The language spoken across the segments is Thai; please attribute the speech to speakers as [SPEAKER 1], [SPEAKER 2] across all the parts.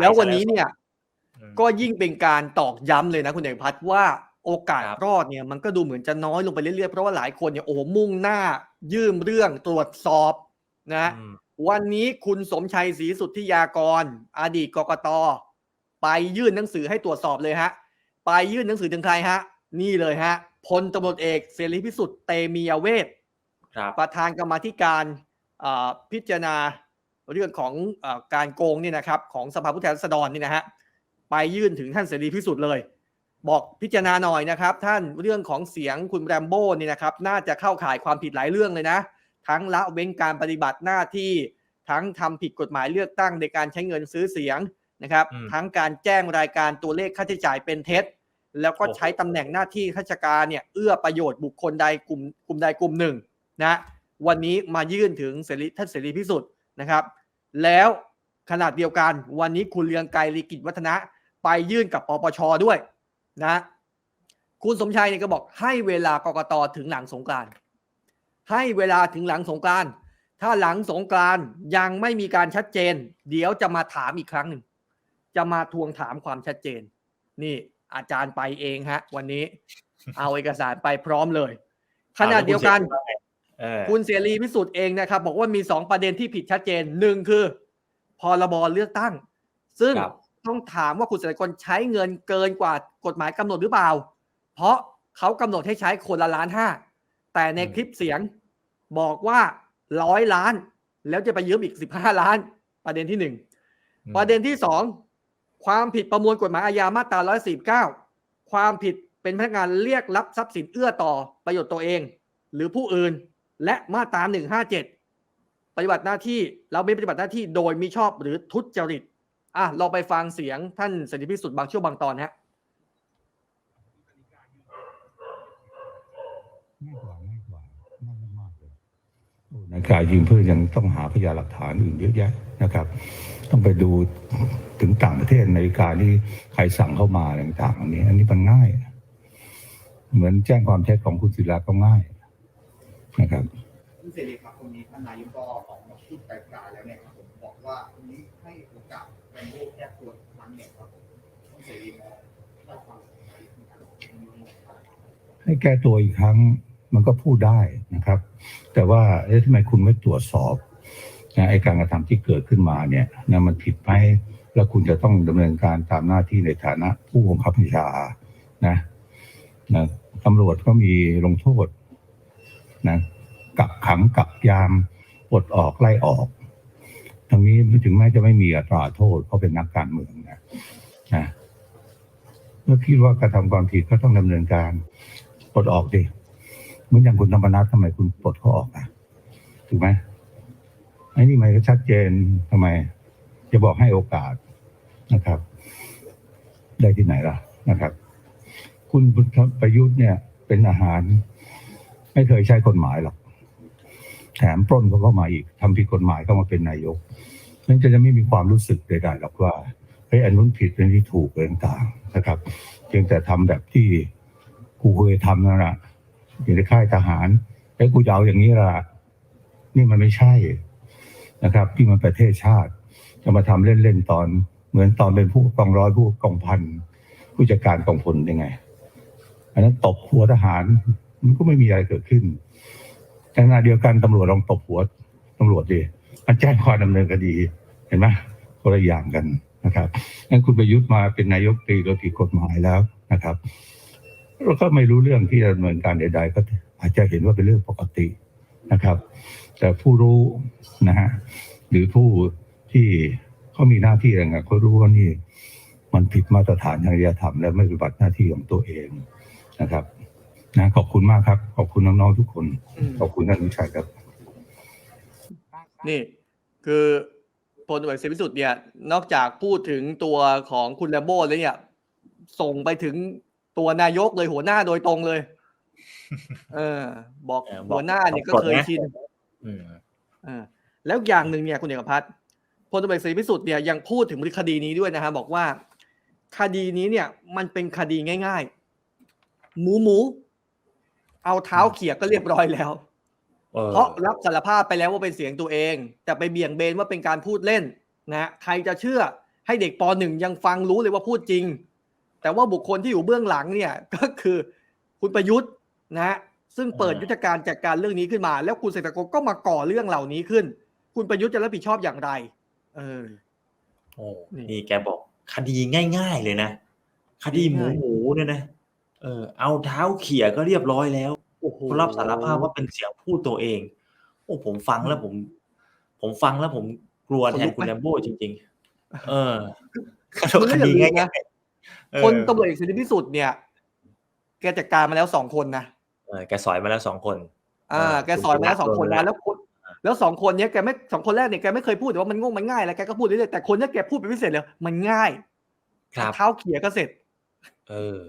[SPEAKER 1] แล้ววันนี้เนี่ย
[SPEAKER 2] อืม
[SPEAKER 1] ก็ยิ่งเป็นการตอกย้ำเลยนะคุณเอกพัฒน์ว่าโอกาส
[SPEAKER 2] ครับ
[SPEAKER 1] รอดเนี่ยมันก็ดูเหมือนจะน้อยลงไปเรื่อยๆ เพราะว่าหลายคนเนี่ยโอ้โหมุ่งหน้า ยื่นเรื่องตรวจสอบนะ
[SPEAKER 2] อืม
[SPEAKER 1] วันนี้คุณสมชัยศรีสุทธิยากร อดีตกกตไปยื่นหนังสือให้ตรวจสอบเลยฮะ ไปยื่นหนังสือถึงใครฮะ นี่เลยฮะพลตำรวจเอกเสรีพิสุทธิ์เตมียเวท
[SPEAKER 2] ครับ
[SPEAKER 1] ประธานกรรมาธิการอ่าพิจารณา เรื่องของอาการโกงเนี่ยนะครับของสภาผู้แทนราษฎรนี่นะฮะไปยื่นถึงท่านเสรีพิสุทธิ์เลย บอกพิจารณาหน่อยนะครับ ท่านเรื่องของเสียงคุณแรมโบ้นี่นะครับ น่าจะเข้าข่ายความผิดหลายเรื่องเลยนะ ทั้งละเว้นการปฏิบัติหน้าที่ทั้งทำผิดกฎหมายเลือกตั้งในการใช้เงินซื้อเสียงนะครับ
[SPEAKER 2] อืม
[SPEAKER 1] ทั้งการแจ้งรายการตัวเลขค่าใช้จ่ายเป็นเท็จ แล้วก็
[SPEAKER 2] โอ้โห
[SPEAKER 1] ใช้ตำแหน่งหน้าที่ข้าราชการเนี่ยเอื้อประโยชน์บุคคลใดกลุ่มกลุ่มใดกลุ่มหนึ่งนะวันนี้มายื่นถึงเสรีท่านเสรีพิสุทธิ์นะครับ แล้วขนาดเดียวกันวันนี้คุณเลืองไกรลีกิจวัฒนะ ไปยื่นกับปปชด้วยนะคุณสมชัยเนี่ยก็บอกให้เวลากกตถึงหลังสงกรานต์ให้เวลาถึงหลังสงกรานต์ถ้าหลังสงกรานต์ยังไม่มีการชัดเจน เดี๋ยวจะมาถามอีกครั้งหนึ่งจะมาทวงถามความชัดเจน นี่อาจารย์ไปเองฮะ วันนี้ เอาเอกสารไปพร้อมเลยขณะเดียวกัน
[SPEAKER 2] เออ
[SPEAKER 1] คุณเสรีพิสุทธิ์เองนะครับ บอกว่ามีสองประเด็นที่ผิดชัดเจนหนึ่งคือพรบเลือกตั้ง ซึ่ง
[SPEAKER 2] ครับ
[SPEAKER 1] ต้องถามว่าคุณเสรีกลใช้เงินเกินกว่ากฎหมายกำหนดหรือเปล่า เพราะเขากำหนดให้ใช้คนละล้านห้าแต่ในคลิปเสียงบอกว่าร้อยล้าน แล้วจะไปยืมอีกสิบห้าล้าน ประเด็นที่หนึ่ง
[SPEAKER 2] อืม
[SPEAKER 1] ประเด็นที่สองความผิดประมวลกฎหมายอาญามาตรา149ความผิดเป็นพนักงานเรียกรับทรัพย์สินเอื้อต่อประโยชน์ตัวเอง หรือผู้อื่น และมาตรา157 ปฏิบัติหน้าที่เราไม่ปฏิบัติหน้าที่โดยมิชอบหรือทุจริตอะเราไปฟังเสียงท่านเสรีพิสุทธิ์บางช่วงบางตอนฮะ
[SPEAKER 3] ง่กว่าง่กว่าง่ายมากเลยในการยืมเพื่อยังต้องหาพยานหลักฐานอื่นเยอะแยะนะครับ ต้องไปดูถึงต่างประเทศในการที่ใครสั่งเข้ามาอะไรต่างๆอันนี้ อันนี้มันง่าย เหมือนแจ้งความเท็จของคุณศิลาก็ง่าย นะครับ
[SPEAKER 4] คุณเสรีครับตรงนี้ท่านนายกก็ออกมาพูดไกลๆแล้วเนี่ยครับผมบอกว่าตรงนี้ให้โอกาสแรมโบ้แค่ตัวครั้งเนี่ยครับผมคุณเสรีมองได้ความในการตรงนี้ครับ
[SPEAKER 3] ให้แก้ตัวอีกครั้งมันก็พูดได้นะครับ แต่ว่าเอ๊ะทำไมคุณไม่ตรวจสอบนะไอ้การกระทำที่เกิดขึ้นมาเนี่ยนะมันผิดไหมแล้วคุณจะต้องดำเนินการตามหน้าที่ในฐานะผู้บังคับบัญชานะนะตำรวจก็มีลงโทษ นะกักขังกักยามปลดออกไล่ออกทั้งนี้ถึงแม้จะไม่มีอัตราโทษเพราะเป็นนักการเมืองนะนะเมื่อคิดว่ากระทำความผิดก็ต้องดำเนินการปลดออกดิเหมือนอย่างคุณธรรมนัฐทำไมคุณปลดเขาออกอะถูกไหมไอ้นี่มันก็ชัดเจนทำไม จะบอกให้โอกาสนะครับ ได้ที่ไหนล่ะนะครับ คุณประยุทธ์เนี่ย เป็นอาหาร ไม่เคยใช้กฎหมายหรอกแถมปล้นเขาเข้ามาอีกทำผิดกฎหมายเข้ามาเป็นนายกนั่นจะจะไม่มีความรู้สึกใดๆหรอกว่าเฮ้ยอันนู้นผิดอันนี้ถูกอะไรต่างๆนะครับเพียงแต่ทำแบบที่กูเคยทำนั่นแหละอยู่ในค่ายทหารไอ้กูจะเอาอย่างนี้ละนี่มันไม่ใช่นะครับ ที่มันประเทศชาติ จะมาทำเล่นๆตอน เหมือนตอนเป็นผู้กองร้อยผู้กองพันผู้จัดการกองพลยังไง อันนั้นตบหัวทหาร มันก็ไม่มีอะไรเกิดขึ้นแต่ขณะเดียวกันตำรวจลองตบหัวตำรวจดิมันแจ้งความดำเนินคดีเห็นไหมคนละอย่างกันนะครับงั้นคุณประยุทธ์มาเป็นนายกตรีโดยผิดกฎหมายแล้วนะครับเราก็ไม่รู้เรื่องที่ดำเนินการใด ๆ ก็อาจจะเห็นว่าเป็นเรื่องปกตินะครับ แต่ผู้รู้นะฮะหรือผู้ที่เขามีหน้าที่อะไรเงี้ยเขารู้ว่านี่ มันผิดมาตรฐานจริยธรรมและไม่ปฏิบัติหน้าที่ของตัวเองนะครับ นะขอบคุณมากครับ ขอบคุณน้องๆทุกคน
[SPEAKER 1] อืม
[SPEAKER 3] ขอบคุณท่านวิชัยครับ
[SPEAKER 1] นี่ คือพลตำรวจเอกเสรีพิสุทธิ์เนี่ย นอกจากพูดถึงตัวของคุณแลมโบ้แล้วเนี่ย ส่งไปถึงตัวนายกเลยหัวหน้าโดยตรงเลย เออ บอก
[SPEAKER 2] เออบอก
[SPEAKER 1] หัวหน้าเนี่ยก็
[SPEAKER 2] บอก
[SPEAKER 1] เคย
[SPEAKER 2] นะ
[SPEAKER 1] ชิน
[SPEAKER 2] อืม
[SPEAKER 1] เออแล้วอย่างหนึ่งเนี่ยคุณเอกพัฒน์พลตำรวจเอกเสรีพิสุทธิ์เนี่ยยังพูดถึงคดีนี้ด้วยนะฮะบอกว่า คดีนี้เนี่ย มันเป็นคดีง่าย ๆ หมูหมู เอาเท้าเขี่ยก็เรียบร้อยแล้ว
[SPEAKER 2] ออ
[SPEAKER 1] เพราะรับสารภาพไปแล้วว่าเป็นเสียงตัวเอง แต่ไปเบี่ยงเบนว่าเป็นการพูดเล่นนะใครจะเชื่อให้เด็กปหนึ่งยังฟังรู้เลยว่าพูดจริง แต่ว่าบุคคลที่อยู่เบื้องหลังเนี่ยก็คือคุณประยุทธ์นะฮะซึ่งเปิด
[SPEAKER 2] อ่ายุ
[SPEAKER 1] ยุทธการจัดการเรื่องนี้ขึ้นมา แล้วคุณเศรษฐกรก็มาก่อเรื่องเหล่านี้ขึ้น คุณประยุทธ์จะรับผิดชอบอย่างไร เออ
[SPEAKER 2] โอ้
[SPEAKER 1] นี่
[SPEAKER 2] นี่แกบอก คดีง่าย ๆ เลยนะ คดีหมู
[SPEAKER 1] ง่ายๆ
[SPEAKER 2] หมูเนี่ยนะเออเอาเท้าเขี่ยก็เรียบร้อยแล้ว
[SPEAKER 1] โอ้โห
[SPEAKER 2] เขารับสารภาพว่าเป็นเสียงพูดตัวเอง โอ้ผมฟังแล้วผม ผมฟังแล้วผมกลัวแทนคุณแลมโบ้จริง ๆ เออ
[SPEAKER 1] มันก็
[SPEAKER 2] ค
[SPEAKER 1] อย่า
[SPEAKER 2] ดี
[SPEAKER 1] ลืม
[SPEAKER 2] ง่าย
[SPEAKER 1] นะ
[SPEAKER 2] ๆเออ
[SPEAKER 1] คนตำรวจเอกเสรีพิสุทธิ์เนี่ย แกจัดการมาแล้วสองคนนะ
[SPEAKER 2] เออแกสอยมาแล้วสองคน
[SPEAKER 1] อ่า
[SPEAKER 2] เออ
[SPEAKER 1] แกสอนมาแล้ว
[SPEAKER 2] คุณ
[SPEAKER 1] สองคน
[SPEAKER 2] โดนไปแล้ว
[SPEAKER 1] นะแล้วคนแล้วสองคนเนี้ยแกไม่สองคนแรกเนี่ยแกไม่เคยพูดแต่ว่ามันโง่มันง่ายแล้วแกก็พูดเรื่อยๆแต่คนเนี้ยแกพูดเป็นพิเศษเลยมันง่าย
[SPEAKER 2] ครับ
[SPEAKER 1] เท้าเขี่ยก็เสร็จ
[SPEAKER 2] เออ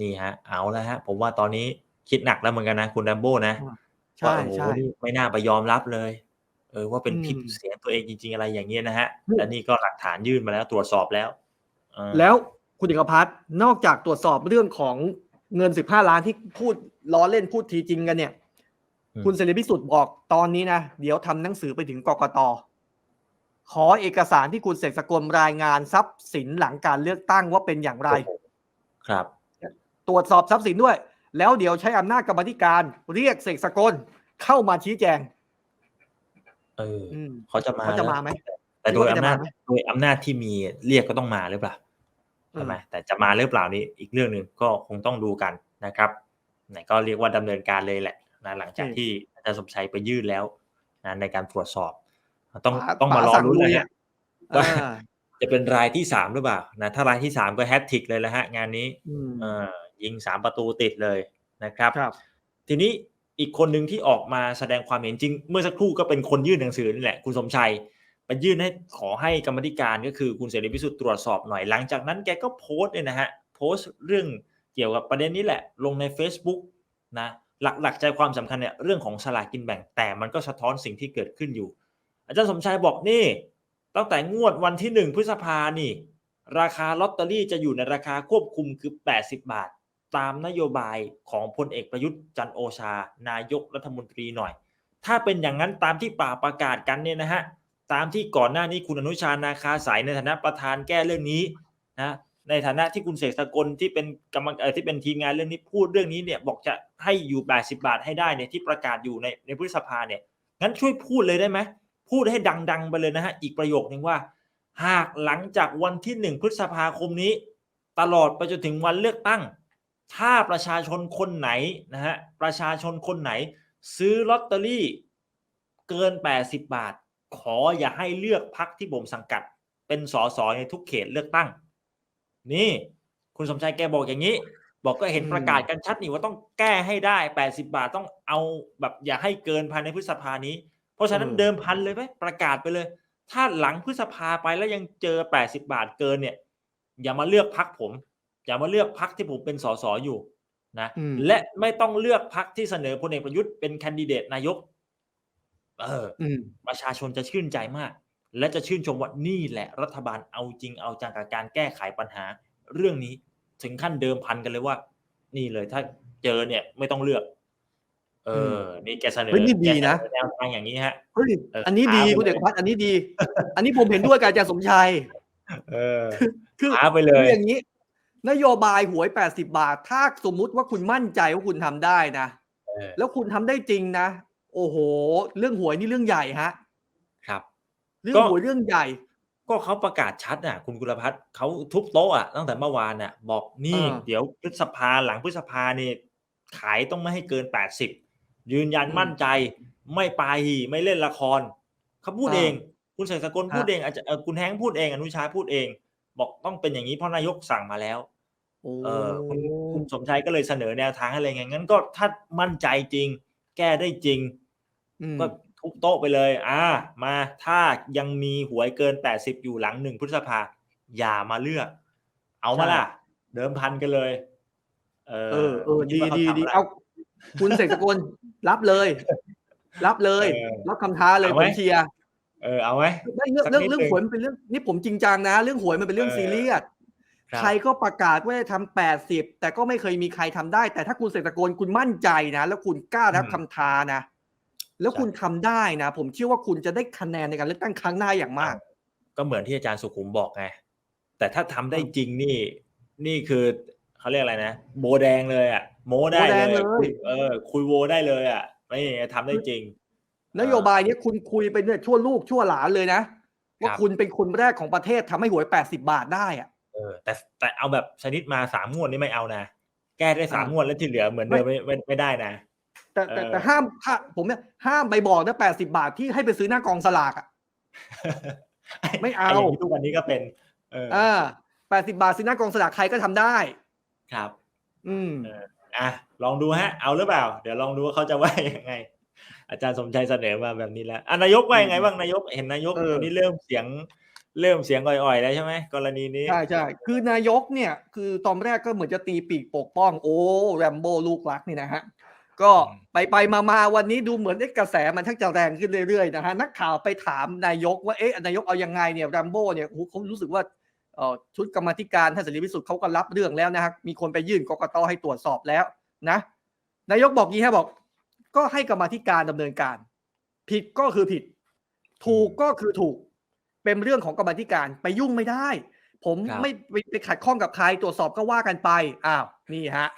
[SPEAKER 2] นี่ฮะ เอาแล้วฮะ ผมว่าตอนนี้ คิดหนักแล้วเหมือนกันนะคุณแลมโบ้นะ
[SPEAKER 1] ใช่
[SPEAKER 2] ว่าโอ้โห
[SPEAKER 1] ใช่
[SPEAKER 2] นี่ไม่น่าไปยอมรับเลย เออว่าเป็น
[SPEAKER 1] อืม
[SPEAKER 2] คลิปเสียงตัวเองจริง ๆ อะไรอย่างเงี้ยนะฮะ
[SPEAKER 1] อืม
[SPEAKER 2] และนี่ก็หลักฐานยื่นมาแล้วตรวจสอบแล้วเออ
[SPEAKER 1] แล้วคุณเอกพัฒน์นอกจากตรวจสอบเรื่องของเงิน15ล้านที่พูดล้อเล่นพูดทีจริงกันเนี่ย
[SPEAKER 2] อืม
[SPEAKER 1] คุณเสรีพิสุทธิ์บอกตอนนี้นะเดี๋ยวทำหนังสือไปถึงกกตขอเอกสารที่คุณเสกสกลรายงานทรัพย์สินหลังการเลือกตั้งว่าเป็นอย่างไร
[SPEAKER 2] โอ้โหครับ
[SPEAKER 1] ตรวจสอบทรัพย์สินด้วย แล้วเดี๋ยวใช้อำนาจกรรมาธิการเรียกเสกสกลเข้ามาชี้แจง
[SPEAKER 2] เออ
[SPEAKER 1] อืม
[SPEAKER 2] เขาจะมา
[SPEAKER 1] เขาจะ
[SPEAKER 2] แล้ว
[SPEAKER 1] มาไหม
[SPEAKER 2] แต่โดย
[SPEAKER 1] คิดว่าจะ
[SPEAKER 2] อำนาจ
[SPEAKER 1] มาไหม
[SPEAKER 2] โดยอำนาจที่มีเรียกก็ต้องมาหรือเปล่าใช่ไหมแต่จะมาหรือเปล่านี่อีกเรื่องหนึ่งก็คงต้องดูกันนะครับไหนก็เรียกว่าดำเนินการเลยแหละนะหลังจาก
[SPEAKER 1] อืม
[SPEAKER 2] ที่อาจารย์สมชัยไปยื่นแล้วนะในการตรวจสอบ ต้อง
[SPEAKER 1] ป๋า
[SPEAKER 2] ต้องมารอ
[SPEAKER 1] ป๋าสั่ง
[SPEAKER 2] รุ้น
[SPEAKER 1] ลุ
[SPEAKER 2] เลยย
[SPEAKER 1] อะ
[SPEAKER 2] ฮะว่า
[SPEAKER 1] อ่า
[SPEAKER 2] จะเป็นรายที่สามหรือเปล่านะถ้ารายที่สามก็แฮตทริกเลยแล้วฮะ งานนี้
[SPEAKER 1] อืม
[SPEAKER 2] เออ ยิงสามประตูติดเลยนะครับ
[SPEAKER 1] ครับ
[SPEAKER 2] ทีนี้อีกคนหนึ่งที่ออกมาแสดงความเห็นจริง เมื่อสักครู่ก็เป็นคนยื่นหนังสือนี่แหละ คุณสมชัยไปยื่นให้ขอให้กรรมธิการก็คือคุณเสรีพิสุทธิ์ตรวจสอบหน่อยหลังจากนั้นแกก็โพสต์เนี่ยนะฮะโพสต์เรื่องเกี่ยวกับประเด็นนี้แหละ ลงใน Facebook นะหลักหลักใจความสำคัญเนี่ยเรื่องของสลากกินแบ่งแต่มันก็สะท้อนสิ่งที่เกิดขึ้นอยู่ อาจารย์สมชัยบอกนี่ตั้งแต่งวดวันที่หนึ่งพฤษภานี่ ราคาลอตเตอรี่จะอยู่ในราคาควบคุมคือ 80 บาท ตามนโยบายของพลเอกประยุทธ์จันโอชา นายกรัฐมนตรีหน่อย ถ้าเป็นอย่างนั้นตามที่ป่าประกาศกันเนี่ยนะฮะตามที่ก่อนหน้านี้คุณอนุชานาคาสายในฐานะประธานแก้เรื่องนี้นะในฐานะที่คุณเสกสกลที่เป็นกรรมเออที่เป็นทีมงานเรื่องนี้พูดเรื่องนี้เนี่ยบอกจะให้อยู่ 80 บาทให้ได้เนี่ยที่ประกาศอยู่ในในพฤษภาเนี่ยงั้นช่วยพูดเลยได้ไหมพูดให้ดัง ๆ ไปเลยนะฮะอีกประโยคนึงว่า หากหลังจากวันที่หนึ่งพฤษภาคมนี้ ตลอดไปจนถึงวันเลือกตั้ง ถ้าประชาชนคนไหนนะฮะประชาชนคนไหน ซื้อลอตเตอรี่เกิน 80 บาท ขออย่าให้เลือกพักที่ผมสังกัด เป็นสสในทุกเขตเลือกตั้ง นี่คุณสมชายแกบอกอย่างนี้ บอกก็เห็น
[SPEAKER 1] อืม
[SPEAKER 2] ประกาศกันชัดนี่ว่าต้องแก้ให้ได้ 80 บาทต้องเอาแบบอย่าให้เกินภายในพฤษภานี้ เพราะฉะนั้นเดิมพันเลยไหมประกาศไปเลย ถ้าหลังพฤษภาไปแล้วยังเจอ 80 บาทเกินเนี่ย อย่ามาเลือกพักผม อย่ามาเลือกพักที่ผมเป็นสสอยู่นะ
[SPEAKER 1] อืม
[SPEAKER 2] และไม่ต้องเลือกพักที่เสนอพลเอกประยุทธ์เป็นแคนดิเดตนายก เออ
[SPEAKER 1] อืม
[SPEAKER 2] ประชาชนจะชื่นใจมาก และจะชื่นชมว่านี่แหละรัฐบาลเอาจริงเอาจังกับการแก้ไขปัญหา เรื่องนี้ถึงขั้นเดิมพันกันเลยว่า นี่เลยถ้าเจอเนี่ยไม่ต้องเลือก เออ นี่แกเสนอ
[SPEAKER 1] เฮ้ยนี่ดีนะ
[SPEAKER 2] แกเสอแนวทางอย่างนี้ฮะ
[SPEAKER 1] เฮ้ย
[SPEAKER 2] เออ
[SPEAKER 1] อันนี้ดี
[SPEAKER 2] ท้าไป
[SPEAKER 1] คุณ
[SPEAKER 2] เลย
[SPEAKER 1] เอกพัฒน์อันนี้ดี อันนี้ผมเห็นด้วยกับอาจารย์สมชัย
[SPEAKER 2] เออ
[SPEAKER 1] คือ
[SPEAKER 2] ท้าไปเล
[SPEAKER 1] คือยอย่างนี้ นโยบายหวย 80 บาท ถ้าสมมุติว่าคุณมั่นใจว่าคุณทำได้นะ
[SPEAKER 2] เออ
[SPEAKER 1] แล้วคุณทำได้จริงนะ โอ้โห เรื่องหวยนี่เรื่องใหญ่ฮะ
[SPEAKER 2] ครับ
[SPEAKER 1] เรื่อ
[SPEAKER 2] ก็
[SPEAKER 1] งหวยเรื่องใหญ่
[SPEAKER 2] ก็เขาประกาศชัดอะ คุณกุลพัฒน์เขาทุบโต๊ะอะตั้งแต่เมื่อวานน่ะ บอกนี่
[SPEAKER 1] อ่า
[SPEAKER 2] เดี๋ยวพฤษภาหลังพฤษภาเนี่ยขายต้องไม่ให้เกิน 80 ยืนยัน
[SPEAKER 1] อืม
[SPEAKER 2] มั่นใจ ไม่ปาหีไม่เล่นละครเขาพูด
[SPEAKER 1] อ่า
[SPEAKER 2] เอง คุณเสกสกลพูด
[SPEAKER 1] ฮะ
[SPEAKER 2] เองอาจจะเอ่อคุณแฮงค์พูดเองอนุชาพูดเอง บอกต้องเป็นอย่างนี้เพราะนายกสั่งมาแล้ว
[SPEAKER 1] โอ้
[SPEAKER 2] เออคุณคุณสมชัยก็เลยเสนอแนวทางให้เลยไงงั้นก็ถ้ามั่นใจจริง แก้ได้จริง
[SPEAKER 1] อืม
[SPEAKER 2] ก็ทุบโต๊ะไปเลย อ่า มาถ้ายังมีหวยเกิน80อยู่หลังหนึ่งพฤษภาอย่ามาเลือก เอามาล่ะ เดิมพันกันเลย เออ
[SPEAKER 1] เออเออ
[SPEAKER 2] คิ
[SPEAKER 1] ดี
[SPEAKER 2] ว่า
[SPEAKER 1] ดี
[SPEAKER 2] ขทำ
[SPEAKER 1] ดี
[SPEAKER 2] ละ
[SPEAKER 1] เอาคุณเสกสกลรับเลย รับเลย
[SPEAKER 2] เออ
[SPEAKER 1] รับคำท้าเลย
[SPEAKER 2] เอา
[SPEAKER 1] ผ
[SPEAKER 2] ไหม
[SPEAKER 1] มเชียร์
[SPEAKER 2] เออเอาไหม
[SPEAKER 1] ไม่เรื่อง
[SPEAKER 2] สัก
[SPEAKER 1] เรื่อง
[SPEAKER 2] นิด
[SPEAKER 1] เรื่อง
[SPEAKER 2] หนึ่ง
[SPEAKER 1] หวยมันเป็นเรื่องนี่ผมจริงจังนะ เรื่องหวยมันเป็นเรื่อง
[SPEAKER 2] เออ
[SPEAKER 1] ซีเรียส
[SPEAKER 2] ครับ
[SPEAKER 1] ใครก็ประกาศว่าจะทำแปดสิบแต่ก็ไม่เคยมีใครทำได้ แต่ถ้าคุณเศรษฐกลคุณมั่นใจนะ แล้วคุณกล้ารับคำท้านะ แล้วคุณทำได้นะ ผมเชื่อว่าคุณจะได้คะแนนในการเลือกตั้งครั้งหน้าอย่างมาก
[SPEAKER 2] ก็เหมือนที่อาจารย์สุขุมบอกไงแต่ถ้าทำได้จริงนี่ นี่คือเขาเรียกอะไรนะโบแดงเลยอะ โมได้
[SPEAKER 1] โบแด
[SPEAKER 2] เล
[SPEAKER 1] ง
[SPEAKER 2] ย
[SPEAKER 1] เลย
[SPEAKER 2] คุยเออ คุยโวได้เลยอะไม่ทำได้จริง
[SPEAKER 1] นโยบายเนี้ยคุณคุยไปเนี่ยชั่วลูกชั่วหลานเลยนะ ว่า
[SPEAKER 2] ครับ
[SPEAKER 1] คุณเป็นคนแรกของประเทศทำให้หวย80บาทได้อะ
[SPEAKER 2] เออแต่แต่เอาแบบชนิดมาสามงวดนี่ไม่เอานะ แก้ได้สาม
[SPEAKER 1] อ่าง
[SPEAKER 2] วดแล้วที่เหลือเหมือนเดิมไม่ไม่ไม่ได้นะ
[SPEAKER 1] แต่แต่
[SPEAKER 2] เออ
[SPEAKER 1] แต่ห้ามห้าผมเนี่ยห้ามไปบอกนะ80บาทที่ให้ไปซื้อหน้ากองสลากอะไม่เอา
[SPEAKER 2] ย่งที่ทุกวันนี้ก็เป็น เออ
[SPEAKER 1] อ่า80บาทซื้อหน้ากองสลากใครก็ทำได้
[SPEAKER 2] ครับ
[SPEAKER 1] อืม
[SPEAKER 2] อะลองดูฮะ เอาหรือเปล่า เดี๋ยวลองดูว่าเขาจะว่ายังไง อาจารย์สมชัยเสนอมาแบบนี้แล้วอะนายกว่ายังไงบ้างนายกเห็นนายก
[SPEAKER 1] เออ
[SPEAKER 2] วันนี้เริ่มเสียงเริ่มเสียงอ่อยๆแล้วใช่ไหมกรณีนี้
[SPEAKER 1] ใช่ใช่คือนายกเนี่ย คือตอนแรกก็เหมือนจะตีปีกปกป้อง โอ้แรมโบ้ลูกรักนี่นะฮะก็
[SPEAKER 2] อืม
[SPEAKER 1] ไปไปมามาวันนี้ดูเหมือนไอ้กระแสมันทั้งจะแรงขึ้นเรื่อยๆนะฮะนักข่าวไปถามนายกว่าเอ๊ะนายกเอายังไงเนี่ยแรมโบ้เนี่ยโอ้โหเขารู้สึกว่าเอ่อชุดกรรมาธิการท่านเสรีพิสุทธิ์เขาก็รับเรื่องแล้วนะฮะมีคนไปยื่นกกตให้ตรวจสอบแล้วนะ นายกบอกงี้ฮะบอก ก็ให้กรรมาธิการดำเนินการ ผิดก็คือผิด ถูกก็คือถูก เป็นเรื่องของกรรมาธิการไปยุ่งไม่ได้ ผม
[SPEAKER 2] ครับ
[SPEAKER 1] ไม่ไปไปขัดข้องกับใครตรวจสอบก็ว่ากันไปอ้าวนี่ฮะ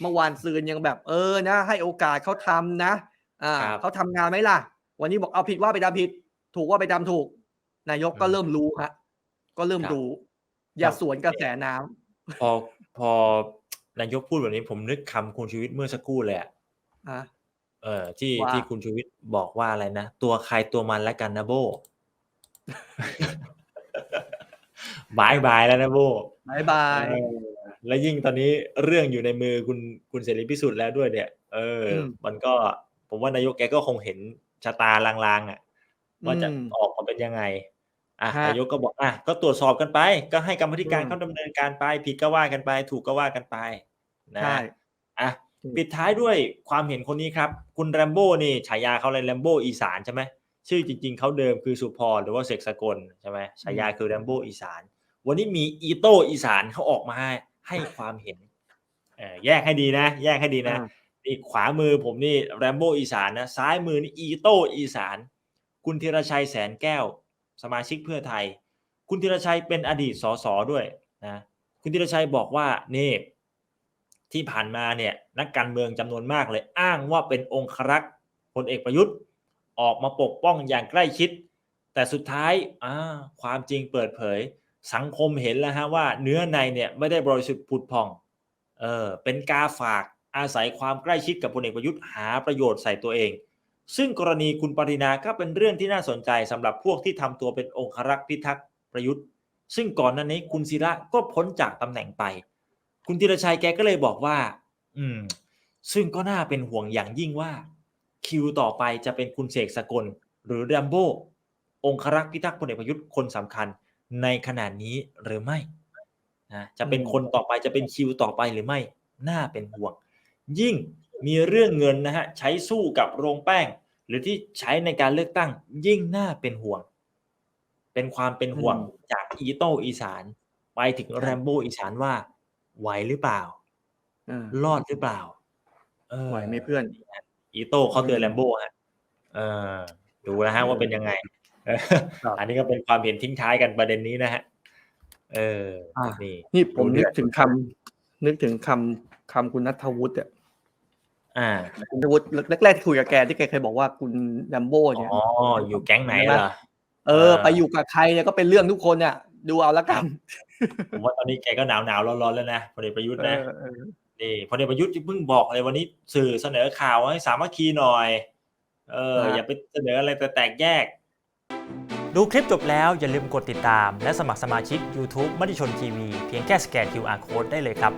[SPEAKER 1] เมื่อวานซืนยังแบบเออนะ ให้โอกาสเขาทำนะอ่า
[SPEAKER 2] ครับ
[SPEAKER 1] เขาทำงานไหมล่ะ วันนี้บอกเอาผิดว่าไปทำผิด ถูกว่าไปทำถูก นายกก็
[SPEAKER 2] อืม
[SPEAKER 1] เริ่มรู้ฮะก็เริ่ม
[SPEAKER 2] ครับ
[SPEAKER 1] รู้ อย่า
[SPEAKER 2] ครับ
[SPEAKER 1] สวนกระแสน้ำ
[SPEAKER 2] พอพอนายกพูดแบบนี้ผมนึกคำคุณชูวิทย์เมื่อสักครู่เลยอะ
[SPEAKER 1] อะ
[SPEAKER 2] เออที่
[SPEAKER 1] ว่า
[SPEAKER 2] ที่คุณชูวิทย์บอกว่าอะไรนะ ตัวใครตัวมันแล้วกันนะโบบายบายแล้วนะโบ
[SPEAKER 1] บายบาย
[SPEAKER 2] เออแล้วยิ่งตอนนี้เรื่องอยู่ในมือคุณคุณเสรีพิสุทธิ์แล้วด้วยเนี่ย เอออ
[SPEAKER 1] ม
[SPEAKER 2] มันก็ผมว่านายกแกก็คงเห็นชะตาลางๆอะว่าจะ
[SPEAKER 1] อืม
[SPEAKER 2] ออกมาเป็นยังไง อะ
[SPEAKER 1] ฮะ
[SPEAKER 2] นายกก็บอกอะก็ตรวจสอบกันไป ก็ให้กรรมธิการ
[SPEAKER 1] อืม
[SPEAKER 2] เขาดำเนินการไปผิดก็ว่ากันไป ถูกก็ว่ากันไปนะ
[SPEAKER 1] ใช่
[SPEAKER 2] อะ
[SPEAKER 1] อืม
[SPEAKER 2] ปิดท้ายด้วยความเห็นคนนี้ครับ คุณแรมโบ้นี่ฉายาเขาเลยแรมโบ้อีสานใช่ไหมชื่อจริง ๆเขาเดิมคือสุพรหรือว่าเสกสกลใช่ไหมฉายาคือแรมโบ้อีสาน วันนี้มีอีโต้อีสานเขาออกมาให้ให้ความเห็นเออแยกให้ดีนะ แยกให้ดีนะ
[SPEAKER 1] อ่า
[SPEAKER 2] นี่ขวามือผมนี่แรมโบ้อีสานนะซ้ายมือนี่อีโต้อีสาน คุณธีรชัยแสนแก้ว สมาชิกเพื่อไทย คุณธีรชัยเป็นอดีตสสด้วยนะคุณธีรชัยบอกว่านี่ ที่ผ่านมาเนี่ยนักการเมืองจำนวนมากเลยอ้างว่าเป็นองครักษ์พลเอกประยุทธ์ ออกมาปกป้องอย่างใกล้ชิด แต่สุดท้ายาความจริงเปิดเผย สังคมเห็นแล้วฮะว่าเนื้อในเนี่ยไม่ได้บริสุทธิ์ผุดผ่องเออเป็นกาฝากอาศัยความใกล้ชิดกับพลเอกประยุทธ์หาประโยชน์ใส่ตัวเอง ซึ่งกรณีคุณปรินาก็เป็นเรื่องที่น่าสนใจสำหรับพวกที่ทำตัวเป็นองครักษ์พิทักษ์ประยุทธ์ ซึ่งก่อนหน้านี้คุณศิระก็พ้นจากตำแหน่งไป คุณธีรชัยแกก็เลยบอกว่า อืม ซึ่งก็น่าเป็นห่วงอย่างยิ่งว่า คิวต่อไปจะเป็นคุณเสกสกล หรือแรมโบ้องครักษ์พิทักษ์พลเอกประยุทธ์คนสำคัญในขณะนี้หรือไม่นะจะเป็นคนต่อไปจะเป็นคิวต่อไปหรือไม่ น่าเป็นห่วง ยิ่งมีเรื่องเงินนะฮะใช้สู้กับโรงแป้ง หรือที่ใช้ในการเลือกตั้ง ยิ่งน่าเป็นห่วง เป็นความเป็นห่วง
[SPEAKER 1] อืม
[SPEAKER 2] จากอีโต้อีสาน ไปถึงแรมโบ้อีสานว่า ไหวหรือเปล่า
[SPEAKER 1] อ่าร
[SPEAKER 2] อดหรือเปล่าเออ
[SPEAKER 1] ไหวไหมเพื่อน
[SPEAKER 2] อีโต้เขาเตือน
[SPEAKER 1] อืม
[SPEAKER 2] แลมโบ้ฮะเออดูนะฮะว่าเป็นยังไงเออ
[SPEAKER 1] ครับ
[SPEAKER 2] อันนี้ก็เป็นความเห็นทิ้งท้ายกันประเด็นนี้นะฮะเออ
[SPEAKER 1] อ่า
[SPEAKER 2] นี่
[SPEAKER 1] นี่ผม
[SPEAKER 2] ดูเดื
[SPEAKER 1] นึ
[SPEAKER 2] อกด
[SPEAKER 1] ถึงคำนึกถึงคำคำคุณนัทวุฒิอะ
[SPEAKER 2] อ่า
[SPEAKER 1] คุณนัทวุฒิแรกๆที่คุยกับแกที่แกเคยบอกว่าคุณแลมโบ้เนี่ย
[SPEAKER 2] อ๋ออยู่แก๊งไหน
[SPEAKER 1] ใช่ไหม
[SPEAKER 2] เหรอ
[SPEAKER 1] เออ
[SPEAKER 2] เออ
[SPEAKER 1] ไปอยู่กับใครเนี่ยก็เป็นเรื่องทุกคนเนี่ยดูเอาละกัน
[SPEAKER 2] ผมว่าตอนนี้แกก็หนาวหนาวๆร้อนๆแล้วนะพลเอกประยุทธ์นะ
[SPEAKER 1] เออเออ
[SPEAKER 2] นี่พลเอกประยุทธ์เพิ่งบอกเลยวันนี้สื่อเสนอข่าวให้สามัคคีหน่อย เออ อย่าไปเสนออะไรแต่แตกแยก
[SPEAKER 5] ดูคลิปจบแล้วอย่าลืมกดติดตาม และสมัครสมาชิก YouTube มติชนทีวีเพียงแค่สแกน QR Code ได้เลยครับ